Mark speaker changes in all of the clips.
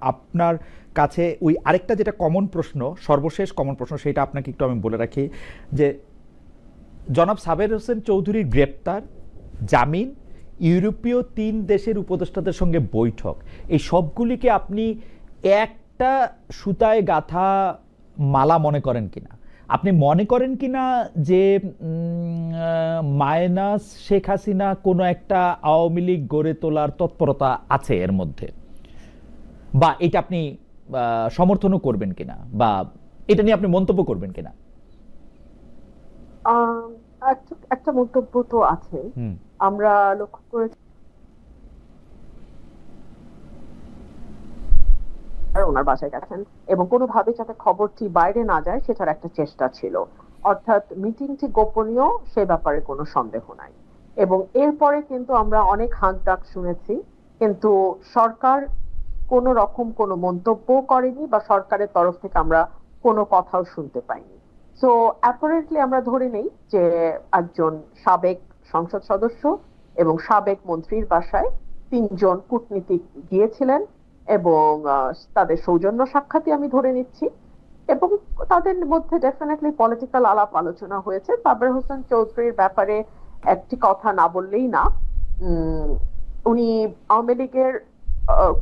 Speaker 1: আপনার কাছে ওই আরেকটা যেটা কমন প্রশ্ন সর্বশেষ কমন প্রশ্ন সেটা আপনাকে একটু আমি বলে রাখি যে জনাব সাবের হোসেন চৌধুরীর গ্রেপ্তার জামিন ইউরোপীয় তিন দেশের উপদেষ্টাদের সঙ্গে বৈঠক। এই সবগুলিকে আপনি একটা সুতায় গাথা মালা মনে করেন কিনা? আপনি মনে করেন কিনা যে উম, আহ, মাইনাস শেখ হাসিনা কোনো একটা আওয়ামী লীগ গড়ে তোলার তৎপরতা আছে এর মধ্যে? বা এটা আপনি সমর্থনও করবেন কিনা বা এটা নিয়ে আপনি মন্তব্য করবেন কিনা?
Speaker 2: একটা মন্তব্য তো আছে। আমরা লক্ষ্য করেছি। ওনার বাসায় গেছেন। এবং কোনোভাবে যাতে খবরটি বাইরে না যায় সেটার একটা চেষ্টা ছিল। অর্থাৎ মিটিংটি গোপনীয় সে ব্যাপারে কোনো সন্দেহ নাই। এবং এরপরে কিন্তু আমরা অনেক হাঁক ডাক শুনেছি। কিন্তু সরকার কোনো রকম কোনো মন্তব্য করেনি বা সরকারের তরফ থেকে আমরা কোনো কথাও শুনতে পাইনি। সো অ্যাপারেন্টলি আমরা ধরে নেই যে একজন সাবেক সংসদ সদস্য এবং সাবেক মন্ত্রীর বাসায় তিনজন কূটনীতিক গিয়েছিলেন এবং তাদের সৌজন্য সাক্ষাৎই আমি ধরে নিচ্ছি এবং তাদের মধ্যে ডেফিনেটলি পলিটিক্যাল আলাপ আলোচনা হয়েছে। সাবের হোসেন চৌধুরীর ব্যাপারে একটি কথা না বললেই না। উনি আওয়ামী লীগের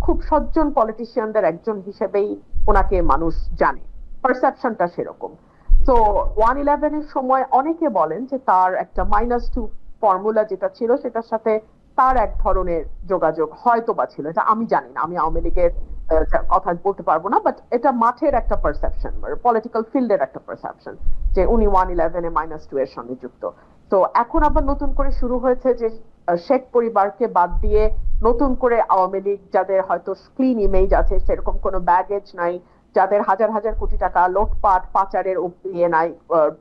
Speaker 2: খুব সজ্জন পলিটিশিয়ানদের একজন হিসেবেই ওনাকে মানুষ জানে। পারসেপশনটা সেরকম। তো ওয়ান ইলেভেনের সময় অনেকে বলেন যে তার একটা মাইনাস টু ফর্মুলা যেটা ছিল, সেটার সাথে তার এক ধরনের যোগাযোগ হয়তো বা ছিল। এটা আমি জানি না, আমি আওয়ামী লীগের কথা বলতে পারব না বাট এটা মাঠের একটা পারসেপশন পলিটিক্যাল ফিল্ডের একটা পারসেপশন যে উনি ওয়ান ইলেভেনে মাইনাস টু এর সঙ্গে যুক্ত। তো এখন আবার নতুন করে শুরু হয়েছে যে শেখ পরিবারকে বাদ দিয়ে নতুন করে আওয়ামী লীগ যাদের হয়তো ক্লিন ইমেজ আছে, সেরকম কোনো ব্যাগেজ নাই, যাদের হাজার হাজার কোটি টাকা লোটপাট, পাচারের ইয়ে নাই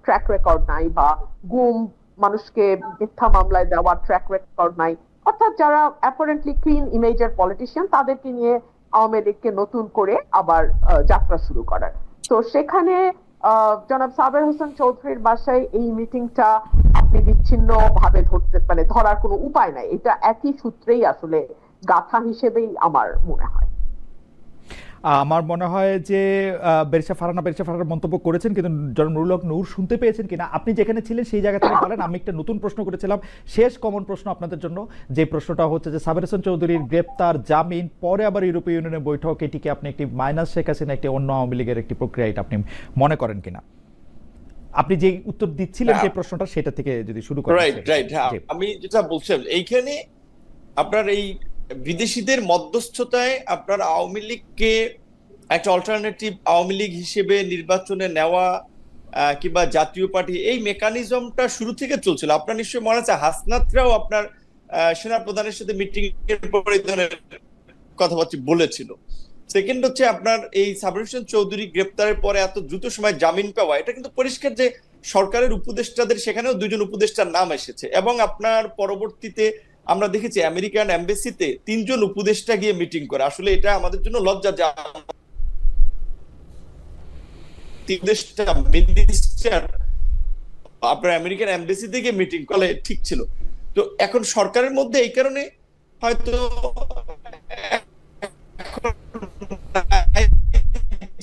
Speaker 2: ট্র্যাক রেকর্ড নাই বা গুম মানুষকে মিথ্যা মামলায় দেওয়ার ট্র্যাক রেকর্ড নাই। অর্থাৎ যারা অ্যাপারেন্টলি ক্লিন ইমেজের পলিটিশিয়ান তাদেরকে নিয়ে আওয়ামী লীগকে নতুন করে আবার যাত্রা শুরু করার। তো সেখানে জনাব সাবের হোসেন চৌধুরীর বাসায় এই মিটিংটা আপনি বিচ্ছিন্ন ভাবে ধরতে মানে ধরার কোনো উপায় নাই। এটা একই সূত্রেই আসলে গাথা হিসেবেই আমার মনে হয়।
Speaker 1: আমার মনে হয় যে বেরসা ফারানা বেরসা ফারানা মন্তব্য করেছেন, কিন্তু জনাব নুরুল হক নূর শুনতে পেয়েছেন কিনা? আপনি যেখানে ছিলেন সেই জায়গা থেকে বলেন, আমি একটা নতুন প্রশ্ন করেছিলাম। শেষ কমন প্রশ্ন আপনাদের জন্য। যে প্রশ্নটা হচ্ছে যে, সাবের হোসেন চৌধুরীর গ্রেপ্তার জামিন, পরে আবার ইউরোপীয় ইউনিয়নের বৈঠক, এটিকে আপনি একটি মাইনাস শেখ হাসিনা, একটি অন্য আওয়ামী লীগের একটি প্রক্রিয়া, এটা আপনি মনে করেন কিনা? আপনি যে উত্তর দিচ্ছিলেন যে প্রশ্নটা সেটা থেকে যদি শুরু করেন
Speaker 3: রাইট রাইট হ্যাঁ। আমি যেটা বলছিলাম এইখানে আপনার এই বিদেশিদের মধ্যস্থতায় আপনার আওয়ামী লীগকে একটা অল্টারনেটিভ আওয়ামী লীগ হিসেবে নির্বাচনে নেওয়া কিংবা জাতীয় পার্টি এই মেকানিজমটা শুরু থেকে চলছিল। আপনার নিশ্চয়ই মনে আছে হাসনাতরাও আপনার সেনা প্রধানের সাথে মিটিং এর পরে কথাবার্তা বলেছিল। সেকেন্ড হচ্ছে আপনার এই সাবর হোসেন চৌধুরী গ্রেপ্তারের পরে এত দ্রুত সময় জামিন পাওয়া, এটা কিন্তু পরিষ্কার যে সরকারের উপদেষ্টাদের সেখানেও দুজন উপদেষ্টার নাম এসেছে। এবং আপনার পরবর্তীতে আমরা দেখেছি আমেরিকান এমবেসিতে তিনজন উপদেষ্টা গিয়ে মিটিং করে। আসলে এটা আমাদের জন্য লজ্জা যে উপদেষ্টা মিনিস্টার আপনার আমেরিকান এমবেসিতে গিয়ে মিটিং করলে ঠিক ছিল। তো এখন সরকারের মধ্যে এই কারণে হয়তো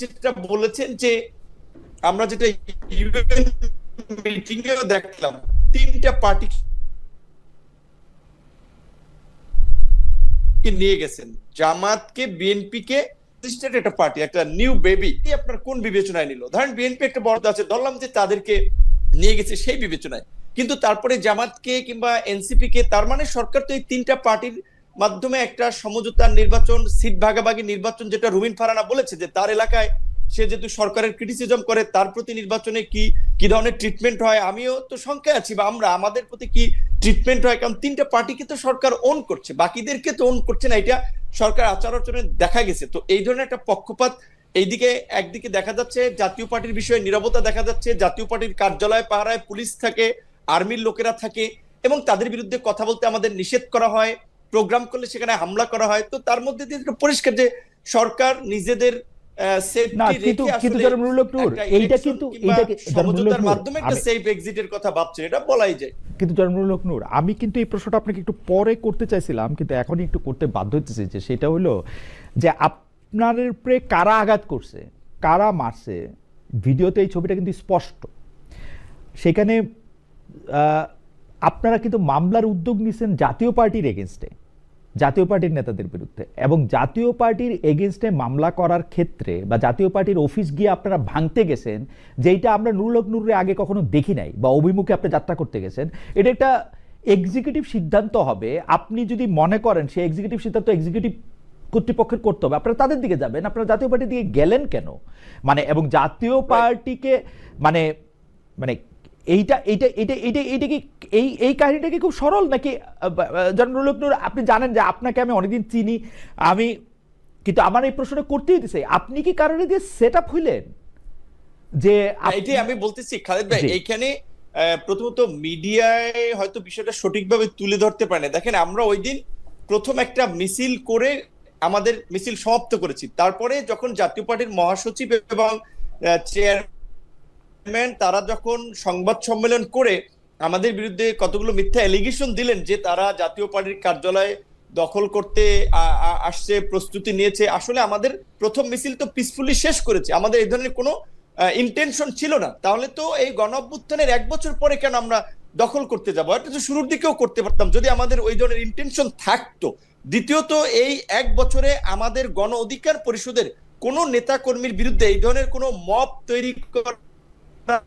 Speaker 3: যেটা বলেছেন যে আমরা যেটা ইউএন মিটিং এও দেখলাম, তিনটা পার্টি নিয়ে গেছেন। জামাতকে বিএনপি কে একটা পার্টি, একটা নিউ বেবি আপনার কোন বিবেচনায় নিল? ধরেন বিএনপি একটা বড় আছে, ধরলাম যে তাদেরকে নিয়ে গেছে সেই বিবেচনায়। কিন্তু তারপরে জামাতকে কিংবা এনসিপি কে তার মানে সরকার তো এই তিনটা পার্টির মাধ্যমে একটা সমঝোতার নির্বাচন, সিট ভাগাভাগি নির্বাচন যেটা রুমিন ফারানা বলেছে যে তার এলাকায় সে যেহেতু সরকারের ক্রিটিসিজম করে, তার প্রতি নির্বাচনে কি কি ধরনের ট্রিটমেন্ট হয়, আমিও তো শঙ্কায় আছি বা আমরা, আমাদের প্রতি কি ট্রিটমেন্ট হয়? কারণ তিনটা পার্টিকে তো সরকার ওন করছে, বাকিদেরকে তো ওন করছে না, এটা সরকার আচার আচরণে দেখা গেছে। তো এই ধরনের একটা পক্ষপাত এইদিকে একদিকে দেখা যাচ্ছে, জাতীয় পার্টির বিষয়ে নিরবতা দেখা যাচ্ছে, জাতীয় পার্টির কার্যালয় পাহারায় পুলিশ থাকে, আর্মির লোকেরা থাকে এবং তাদের বিরুদ্ধে কথা বলতে আমাদের নিষেধ করা হয়। প্রোগ্রাম করলে সেখানে হামলা করা হয় তো তার মধ্যে দিয়ে পরিষ্কার যে সরকার নিজেদের
Speaker 1: আমি-
Speaker 3: কথা ভাবছেন এটা বলাই যায়।
Speaker 1: কিন্তু এই প্রশ্নটা আপনাকে একটু পরে করতে চাইছিলাম কিন্তু এখনই একটু করতে বাধ্য হতেছি যে সেটা হলো যে আপ আপনার উপরে কারা আঘাত করছে কারা মারছে ভিডিওতে এই ছবিটা কিন্তু স্পষ্ট। সেখানে আহ, আপনারা কিন্তু মামলার উদ্যোগ নিছেন জাতীয় পার্টির এগেনস্টে জাতীয় পার্টির নেতাদের বিরুদ্ধে। এবং জাতীয় পার্টির এগেনস্টে মামলা করার ক্ষেত্রে বা জাতীয় পার্টির অফিস গিয়ে আপনারা ভাঙতে গেছেন যেইটা আমরা নুরুলক নুরে আগে কখনো দেখি নাই বা অভিমুখে আপনি যাত্রা করতে গেছেন এটা একটা এক্সিকিউটিভ সিদ্ধান্ত হবে। আপনি যদি মনে করেন সেই এক্সিকিউটিভ সিদ্ধান্ত এক্সিকিউটিভ কর্তৃপক্ষের করতে হবে আপনারা তাদের দিকে যাবেন আপনারা জাতীয় পার্টির দিকে গেলেন কেন? মানে এবং জাতীয় পার্টিকে মানে মানে এইটা এইটা এটা এইটা এটা কি এই এই কাহিনীটা কি খুব সরল? নাকি জনরূপ আপনি জানেন যে আপনাকে আমি অনেকদিন চিনি আমি কিন্তু আমার এই প্রশ্নটা করতেই দিছে। আপনি কি কারণে দিয়ে সেট আপ হইলেন? যে
Speaker 3: এটাই আমি বলতেছি খালেদ ভাই এইখানে প্রথমত মিডিয়ায় হয়তো বিষয়টা সঠিকভাবে তুলে ধরতে পারে না। দেখেন আমরা ওই দিন প্রথম একটা মিছিল করে আমাদের মিছিল সমাপ্ত করেছি। তারপরে যখন জাতীয় পার্টির মহাসচিব এবং চেয়ারম্যান তারা যখন সংবাদ সম্মেলন করে আমাদের বিরুদ্ধে কতগুলো মিথ্যা এলিগেশন দিলেন যে তারা জাতীয় পার্টির কার্যালয়ে দখল করতে আসছে, প্রস্তুতি নিয়েছে, আসলে আমাদের প্রথম মিছিল তো পিসফুলি শেষ করেছে। আমাদের এই ধরনের কোনো ইন্টেনশন ছিল না। তাহলে তো এই গণ অভ্যুত্থানের এক বছর পরে কেন আমরা দখল করতে যাব? এটা তো শুরুর দিকেও করতে পারতাম, যদি আমাদের ওই ধরনের ইন্টেনশন থাকতো। দ্বিতীয়ত, এই এক বছরে আমাদের গণ অধিকার পরিষদের কোনো নেতা কর্মীর বিরুদ্ধে এই ধরনের কোনো মব তৈরি করা করা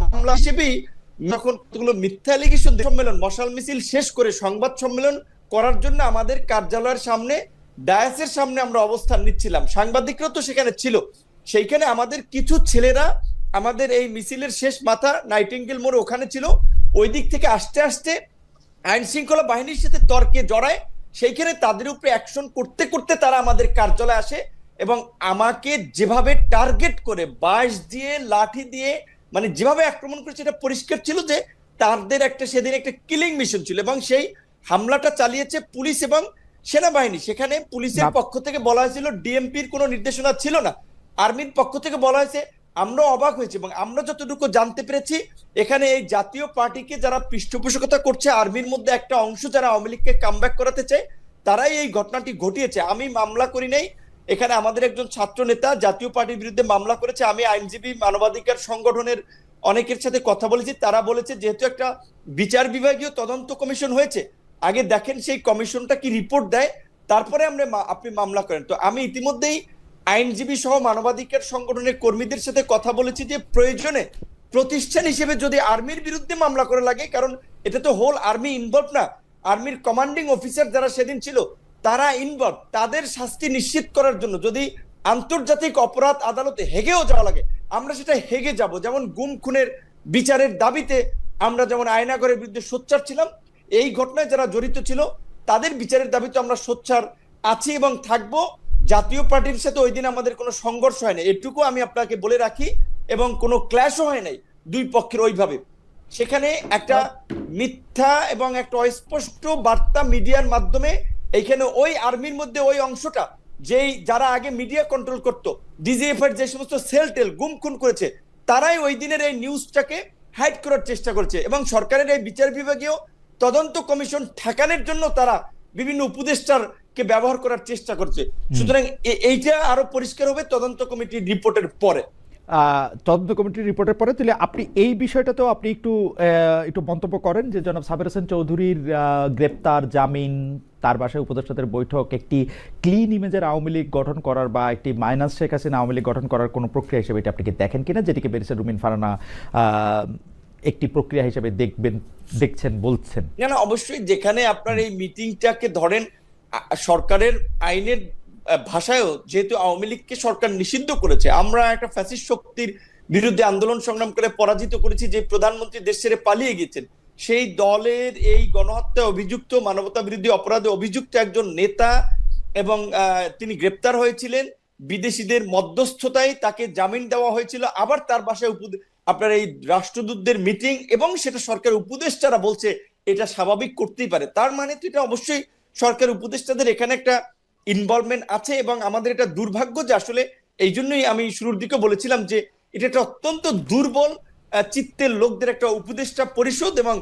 Speaker 3: মামলা হিসেবেই যখন কতগুলো মিথ্যা এলিগেশন সম্মেলন, মশাল মিছিল শেষ করে সংবাদ সম্মেলন করার জন্য আমাদের কার্যালয়ের সামনে, ডায়াসের সামনে আমরা অবস্থান নিচ্ছিলাম। সাংবাদিকরা তো সেখানে ছিল। সেইখানে আমাদের কিছু ছেলেরা আমাদের এই মিছিলের শেষ মাথা নাইটিঙ্গেল মোড়ে ওখানে ছিল। ওই দিক থেকে আস্তে আস্তে আইন শৃঙ্খলা বাহিনীর সাথে তর্কে জড়ায় সেইখানে তাদের উপরে অ্যাকশন করতে করতে তারা আমাদের কার্যালয়ে আসে এবং আমাকে যেভাবে টার্গেট করে বাঁশ দিয়ে লাঠি দিয়ে মানে যেভাবে আক্রমণ করেছে এটা পরিষ্কার ছিল যে তাদের একটা সেদিন একটা কিলিং মিশন ছিল এবং সেই হামলাটা চালিয়েছে পুলিশ এবং সেনাবাহিনী। সেখানে পুলিশের পক্ষ থেকে বলা হয়েছিল ডিএমপির কোনো নির্দেশনা ছিল না। আর্মির পক্ষ থেকে বলা হয়েছে আমরাও অবাক হয়েছি এবং আমরা যতটুকু জানতে পেরেছি, এখানে এই জাতীয় পার্টিকে যারা পৃষ্ঠপোষকতা করছে, আর্মির মধ্যে একটা অংশ যারা আওয়ামী লীগকে কামব্যাক করাতে চায়, তারাই এই ঘটনাটি ঘটিয়েছে। আমি মামলা করি নাই। এখানে আমাদের একজন ছাত্র নেতা জাতীয় পার্টির বিরুদ্ধে মামলা করেছে। আমি আইনজীবী, মানবাধিকার সংগঠনের অনেকের সাথে কথা বলেছি। তারা বলেছে, যেহেতু একটা বিচার বিভাগীয় তদন্ত কমিশন হয়েছে, আগে দেখেন সেই কমিশনটা কি রিপোর্ট দেয়, তারপরে আমরা আপনি মামলা করেন। তো আমি ইতিমধ্যেই আইনজীবী সহ মানবাধিকার সংগঠনের কর্মীদের সাথে কথা বলেছি যে প্রয়োজনে প্রতিষ্ঠান হিসেবে যদি আর্মির বিরুদ্ধে মামলা করে লাগে, কারণ এটা তো হোল আর্মি ইনভলভ না, আর্মির কমান্ডিং অফিসার যারা সেদিন ছিল, তারা ইনভলভ তাদের শাস্তি নিশ্চিত করার জন্য যদি আন্তর্জাতিক অপরাধ আদালতে হেগেও যাওয়া লাগে, আমরা সেটা হেগে যাব। যেমন গুম, খুনের বিচারের দাবিতে আমরা যেমন আয়নাগরের বিরুদ্ধে সোচ্চার ছিলাম, এই ঘটনায় যারা জড়িত ছিল, তাদের বিচারের দাবিতে আমরা সোচ্চার আছি এবং থাকব। জাতীয় পার্টির সাথে ওই দিন আমাদের কোনো সংঘর্ষ হয় না এটুকু আমি আপনাকে বলে রাখি এবং কোনো ক্ল্যাশও হয় নাই দুই পক্ষের ওইভাবে। সেখানে একটা মিথ্যা এবং একটা অস্পষ্ট বার্তা মিডিয়ার মাধ্যমে এইখানে ওই আর্মির মধ্যে ওই অংশটা, যেই যারা আগে মিডিয়া কন্ট্রোল করতো ডিজিএফ এর যে সমস্ত সেল টেল গুম খুন করেছে, তারাই ওই দিনের এই নিউজটাকে হাইড করার চেষ্টা করছে এবং সরকারের এই বিচার বিভাগীয় তদন্ত কমিশন ঠেকানোর জন্য তারা বিভিন্ন উপদেষ্টার কে ব্যবহার করার চেষ্টা করছে। সুতরাং এইটা আরও পরিষ্কার হবে তদন্ত কমিটির রিপোর্টের পরে।
Speaker 1: তদন্ত কমিটির রিপোর্টের পরে তাহলে আপনি এই বিষয়টাতেও আপনি একটু একটু মন্তব্য করেন যে জনাব সাবের হোসেন চৌধুরীর গ্রেপ্তার জামিন তার বাসায় উপদেষ্টাদের বৈঠক একটি ক্লিন ইমেজের আওয়ামী লীগ গঠন করার বা একটি মাইনাস শেখ হাসিনা আওয়ামী লীগ গঠন করার কোনো প্রক্রিয়া হিসেবে এটা আপনি কি দেখেন কিনা? যেটিকে বেরিসের রুমিন ফারানা একটি প্রক্রিয়া হিসেবে দেখবেন দেখছেন বলছেন।
Speaker 3: না না অবশ্যই যেখানে আপনার এই মিটিংটাকে ধরেন সরকারের আইনের ভাষায়ও যেহেতু আওয়ামী লীগকে সরকার নিষিদ্ধ করেছে, আমরা একটা ফ্যাসিস্ট শক্তির বিরুদ্ধে আন্দোলন সংগ্রাম করে পরাজিত করেছি যে প্রধানমন্ত্রী দেশ ছেড়ে পালিয়ে গেছেন সেই দলের এই গণহত্যা অভিযুক্ত, মানবতা বিরোধী অপরাধে অভিযুক্ত একজন নেতা এবং তিনি গ্রেপ্তার হয়েছিলেন। বিদেশিদের মধ্যস্থতায় তাকে জামিন দেওয়া হয়েছিল। আবার তার বাসায় আপনার এই রাষ্ট্রদূতদের মিটিং এবং সেটা সরকার উপদেষ্টারা বলছে, এটা স্বাভাবিক করতেই পারে। তার মানে তো এটা অবশ্যই সরকার উপদেষ্টাদের এখানে একটা ইনভলভমেন্ট আছে এবং আমাদের এটা দুর্ভাগ্য যে আসলে এই জন্যই আমি শুরুর দিকে বলেছিলাম যে এটা একটা অত্যন্ত দুর্বল চিত্তের লোকদের একটা উপদেষ্টা পরিষদ এবং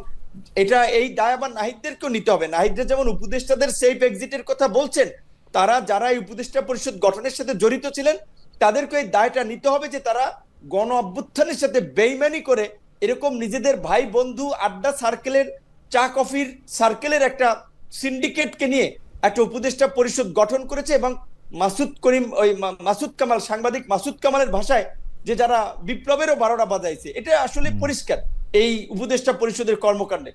Speaker 3: এটা এই দায় আবার নাহিদদেরকেও নিতে হবে। নাহিদরা যেমন উপদেষ্টাদের সেফ এক্সিটের কথা বলছেন, তারা যারা এই উপদেষ্টা পরিষদ গঠনের সাথে জড়িত ছিলেন, তাদেরকে এই দায়টা নিতে হবে যে তারা গণ অভ্যুত্থানের সাথে বেইমানি করে এরকম নিজেদের ভাই বন্ধু আড্ডা সার্কেলের চা কফির সার্কেলের একটা সিন্ডিকেটকে নিয়ে একটা উপদেষ্টা পরিষদ গঠন করেছে এবং মাসুদ করিম ওই মাসুদ কামাল সাংবাদিক মাসুদ কামালের ভাষায় যে যারা বিপ্লবেরও বারোটা বাজাইছে এটা আসলে পরিষ্কার এই উপদেষ্টা পরিষদের কর্মকাণ্ডে।